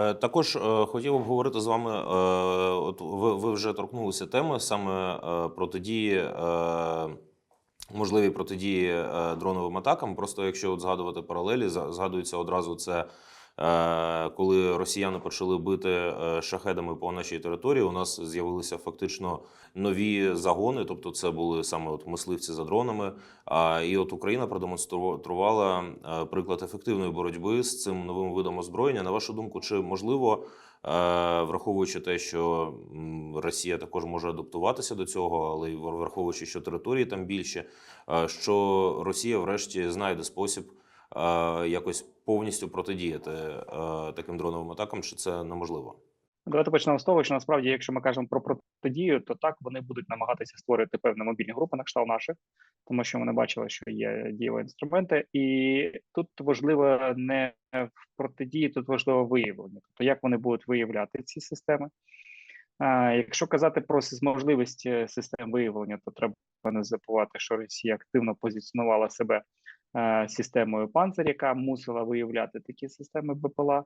Е, Також хотів хотів обговорити з вами. е, От ви, ви вже торкнулися теми саме е, протидії, е, можливі протидії е, дроновим атакам. Просто якщо от згадувати паралелі, згадується одразу це. Е, Коли росіяни почали бити е, шахедами по нашій території, у нас з'явилися фактично нові загони, тобто це були саме от мисливці за дронами. І от Україна продемонструвала е, приклад ефективної боротьби з цим новим видом озброєння. На вашу думку, чи можливо, враховуючи те, що Росія також може адаптуватися до цього, але й враховуючи, що території там більше, що Росія врешті знайде спосіб якось повністю протидіяти е, таким дроновим атакам, чи це неможливо? Давайте почнемо з того, що насправді, якщо ми кажемо про протидію, то так вони будуть намагатися створити певні мобільні групи на кшталт наших, тому що вони бачили, що є дієві інструменти, і тут важливо не в протидії, тут важливо виявлення, тобто як вони будуть виявляти ці системи. А, Якщо казати про можливість е, систем виявлення, то треба не забувати, що Росія активно позиціонувала себе системою «Панцир», яка мусила виявляти такі системи БПЛА.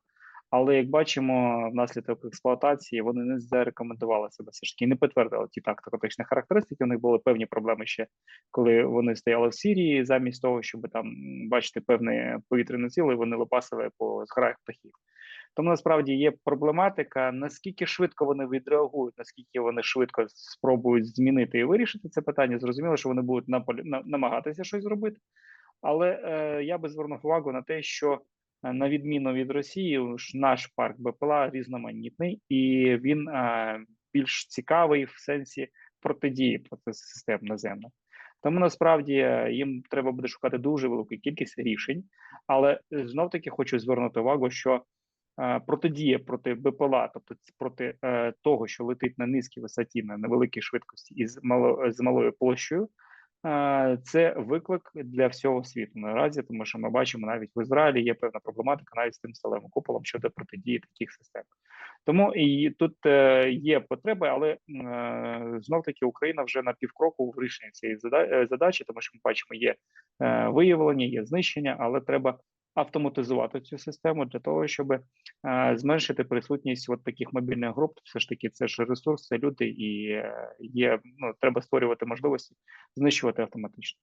Але як бачимо, внаслідок експлуатації вони не зарекомендували себе все ж таки, не підтвердили ті тактико-тактичні характеристики. У них були певні проблеми ще, коли вони стояли в Сірії, замість того, щоб там бачити певні повітряні сили, вони лопасили по зграях птахів. Тому насправді є проблематика, наскільки швидко вони відреагують, наскільки вони швидко спробують змінити і вирішити це питання. Зрозуміло, що вони будуть намагатися щось зробити. Але е, я би звернув увагу на те, що е, на відміну від Росії, ж наш парк БПЛА різноманітний і він е, більш цікавий в сенсі протидії проти систем наземних. Тому насправді е, їм треба буде шукати дуже велику кількість рішень. Але знов таки хочу звернути увагу, що е, протидія проти БПЛА, тобто проти е, того, що летить на низькій висоті, на невеликій швидкості і з мало з малою площею, е, це виклик для всього світу наразі, тому що ми бачимо навіть в Ізраїлі є певна проблематика навіть з тим сталевим куполом щодо протидії таких систем. Тому і тут е, є потреби, але е, знов таки Україна вже на півкроку в рішенні цієї е, задачі, тому що ми бачимо, є виявлення, є знищення, але треба автоматизувати цю систему для того, щоб е, зменшити присутність от таких мобільних груп. Все ж таки, це ж ресурс, це люди, і е, є ну треба створювати можливості знищувати автоматично.